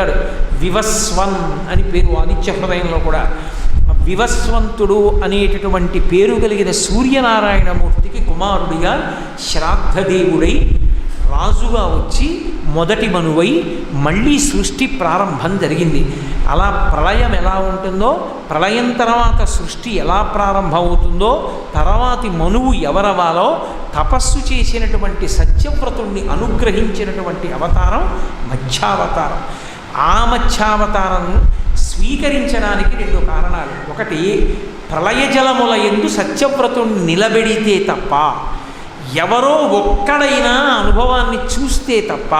చెప్తాడు. వివస్వన్ అని పేరు ఆదిత్య హృదయంలో కూడా. వివస్వంతుడు అనేటటువంటి పేరు కలిగిన సూర్యనారాయణమూర్తికి కుమారుడిగా శ్రాద్ధదేవుడై రాజుగా వచ్చి మొదటి మనువై మళ్ళీ సృష్టి ప్రారంభం జరిగింది. అలా ప్రళయం ఎలా ఉంటుందో ప్రళయం తర్వాత సృష్టి ఎలా ప్రారంభమవుతుందో తర్వాతి మనువు ఎవరవాలో తపస్సు చేసినటువంటి సత్యవ్రతుణ్ణి అనుగ్రహించినటువంటి అవతారం మత్స్యావతారం ఆ మత్స్యావతారం స్వీకరించడానికి రెండు కారణాలు. ఒకటి ప్రళయ జలముల ఎందు సత్యవ్రతుణ్ణి నిలబెడితే తప్ప ఎవరో ఒక్కడైనా అనుభవాన్ని చూస్తే తప్ప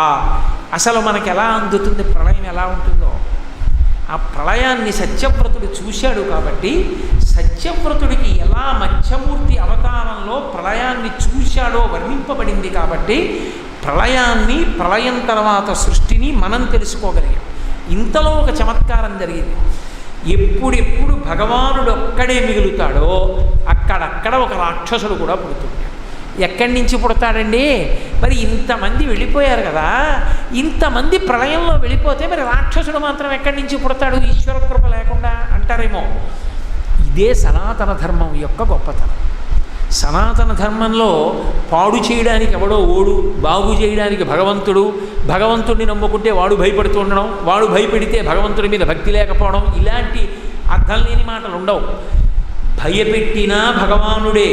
అసలు మనకు ఎలా అందుతుంది ప్రళయం ఎలా ఉంటుందో? ఆ ప్రళయాన్ని సత్యవ్రతుడు చూశాడు కాబట్టి సత్యవ్రతుడికి ఎలా మత్స్యమూర్తి అవతారంలో ప్రళయాన్ని చూశాడో వర్ణింపబడింది కాబట్టి ప్రళయాన్ని ప్రళయం తర్వాత సృష్టిని మనం తెలుసుకోగలిగాం. ఇంతలో ఒక చమత్కారం జరిగింది. ఎప్పుడెప్పుడు భగవానుడు ఒక్కడే మిగులుతాడో అక్కడక్కడ ఒక రాక్షసుడు కూడా పుడుతుంటాడు. ఎక్కడి నుంచి పుడతాడండి? మరి ఇంతమంది వెళ్ళిపోయారు కదా. ఇంతమంది ప్రళయంలో వెళ్ళిపోతే మరి రాక్షసుడు మాత్రం ఎక్కడి నుంచి పుడతాడు? ఈశ్వర కృప లేకుండా అంటారేమో. ఇదే సనాతన ధర్మం యొక్క గొప్పతనం. సనాతన ధర్మంలో పాడు చేయడానికి ఎవడో ఓడు బాగు చేయడానికి భగవంతుడు భగవంతుడిని నమ్ముకుంటే వాడు భయపడుతూ ఉండడం వాడు భయపెడితే భగవంతుడి మీద భక్తి లేకపోవడం ఇలాంటి అర్థం లేని మాటలు ఉండవు. భయపెట్టినా భగవానుడే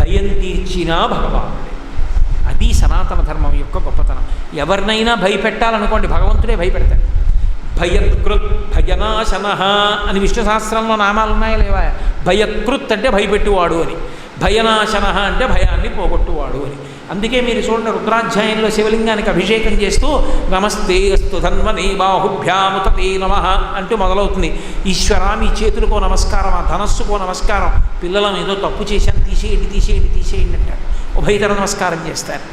భయం తీర్చినా భగవానుడే. అది సనాతన ధర్మం యొక్క గొప్పతనం. ఎవరినైనా భయపెట్టాలనుకోండి భగవంతుడే భయపెడతాడు. భయకృత్ భయనాశన అని విష్ణు సహస్రంలో నామాలు ఉన్నాయా లేవా? భయకృత్ అంటే భయపెట్టువాడు అని. భయనాశన అంటే భయాన్ని పోగొట్టువాడు అని. అందుకే మీరు చూడండి రుద్రాధ్యాయంలో శివలింగానికి అభిషేకం చేస్తూ నమస్తే అస్తు ధన్వనే బాహుభ్యాముతే నమ అంటూ మొదలవుతుంది. ఈశ్వర మీ చేతులకో నమస్కారం ఆ ధనస్సుకో నమస్కారం పిల్లలం ఏదో తప్పు చేశాను తీసేయండి తీసేయండి తీసేయండి అంటారు ఉభయతర నమస్కారం చేస్తారు.